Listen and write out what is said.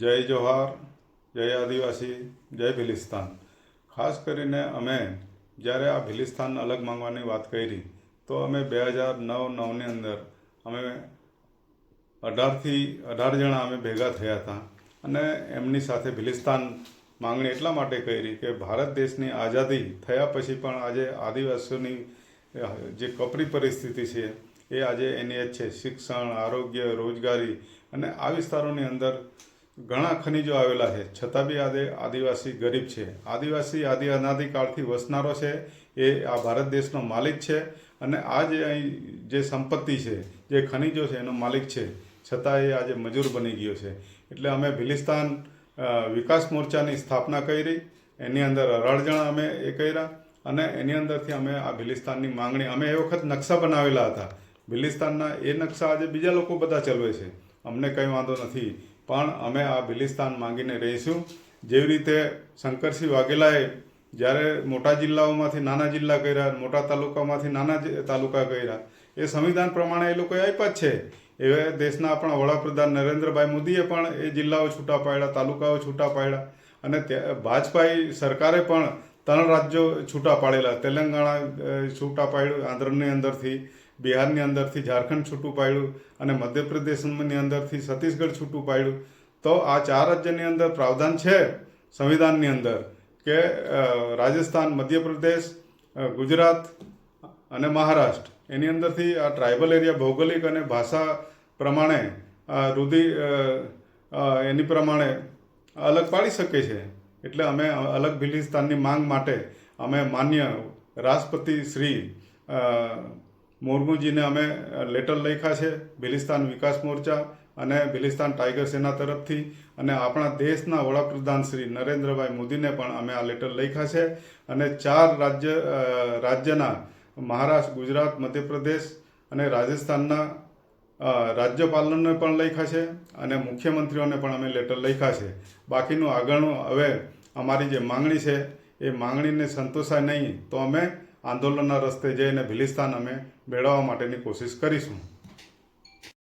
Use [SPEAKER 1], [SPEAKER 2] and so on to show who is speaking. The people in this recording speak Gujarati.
[SPEAKER 1] જય જોહાર, જય આદિવાસી, જય ભિલિસ્તાન. ખાસ કરીને અમે જ્યારે આ ભિલિસ્તાન અલગ માંગવાની વાત કરી, તો અમે બે હજાર નવ, નવની અંદર અમે અઢારથી અઢાર જણા અમે ભેગા થયા હતા. અને એમની સાથે ભિલિસ્તાન માંગણી એટલા માટે કરી કે ભારત દેશની આઝાદી થયા પછી પણ આજે આદિવાસીઓની જે કપરી પરિસ્થિતિ છે, એ આજે એની જ છે. શિક્ષણ, આરોગ્ય, રોજગારી અને આ વિસ્તારોની અંદર ઘણા ખનિજો આવેલા છે. છતાં બી આજે આદિવાસી ગરીબ છે. આદિવાસી આદિ અનાદિકાળથી વસનારો છે. એ આ ભારત દેશનો માલિક છે અને આ જે અહીં જે સંપત્તિ છે, જે ખનિજો છે એનો માલિક છે. છતાં એ આજે મજૂર બની ગયો છે. એટલે અમે ભિલિસ્તાન વિકાસ મોરચાની સ્થાપના કરી. એની અંદર અઢાર જણા અમે એ કર્યા અને એની અંદરથી અમે આ ભિલિસ્તાનની માંગણી, અમે એ વખત નકશા બનાવેલા હતા. ભિલિસ્તાનના એ નકશા આજે બીજા લોકો બધા ચલવે છે. અમને કંઈ વાંધો નથી. પણ અમે આ બિલિસ્તાન માંગીને રહીશું. જેવી રીતે શંકરસિંહ વાઘેલાએ જ્યારે મોટા જિલ્લાઓમાંથી નાના જિલ્લા કર્યા, મોટા તાલુકામાંથી નાના તાલુકા કર્યા, એ સંવિધાન પ્રમાણે એ લોકોએ આપ્યા જ છે. એવે દેશના આપણા વડાપ્રધાન નરેન્દ્રભાઈ મોદીએ પણ એ જિલ્લાઓ છૂટા પાડ્યા, તાલુકાઓ છૂટા પાડ્યા અને ભાજપાઈ સરકારે પણ ત્રણ રાજ્યો છૂટા પાડેલા. તેલંગાણા છૂટા પાડ્યું આંધ્રની અંદરથી બિહારની અંદરથી ઝારખંડ છૂટું પાડ્યું અને મધ્યપ્રદેશની અંદરથી છત્તીસગઢ છૂટું પાડ્યું. તો આ ચાર રાજ્યની અંદર પ્રાવધાન છે સંવિધાનની અંદર કે રાજસ્થાન, મધ્યપ્રદેશ ગુજરાત અને મહારાષ્ટ્ર. એની અંદરથી આ ટ્રાઇબલ એરિયા ભૌગોલિક અને ભાષા પ્રમાણે રૂધિ એની પ્રમાણે અલગ પાડી શકે છે. એટલે અમે અલગ ભિલિસ્તાનની માંગ માટે અમે માન્ય રાષ્ટ્રપતિ શ્રી મુર્મુજીને અમે લેટર લખ્યા છે બિલિસ્તાન વિકાસ મોરચા અને બિલિસ્તાન ટાઈગર સેના તરફથી. અને આપણા દેશના વડાપ્રધાન શ્રી નરેન્દ્રભાઈ મોદીને પણ અમે આ લેટર લખ્યા છે. અને ચાર રાજ્ય રાજ્યના મહારાષ્ટ્ર, ગુજરાત, મધ્યપ્રદેશ અને રાજસ્થાનના રાજ્યપાલને પણ લખ્યા છે અને મુખ્યમંત્રીઓને પણ અમે લેટર લખ્યા છે. બાકીનું આગળનું હવે અમારી જે માંગણી છે, એ માંગણીને સંતોષાય નહીં તો અમે આંદોલનના રસ્તે જઈને ભિલિસ્તાન અમે મેળવવા માટેની કોશિશ કરીશું.